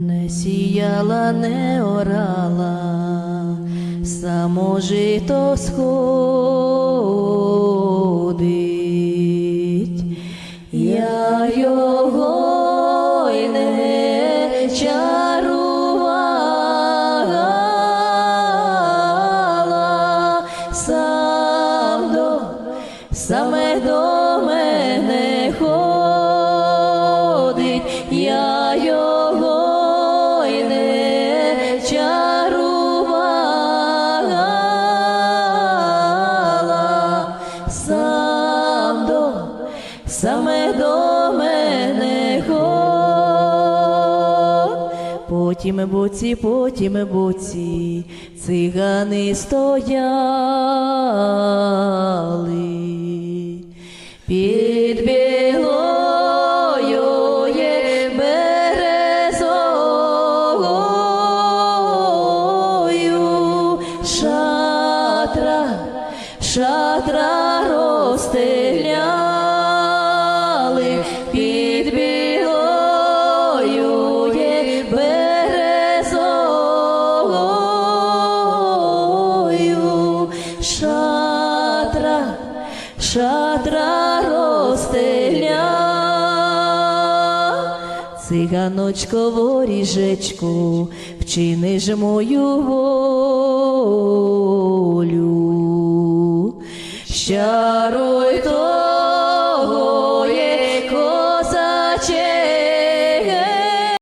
Не сіяла, не орала, само жито сходить, я його й не чарувала, сам до, саме до саме до мене ход. Потім буці, потім буці, цигани стояли. Під білою є березою шатра, шатра розстеляли шатра розстеля. Циганочко воріжечку, вчини ж мою волю. Щаруй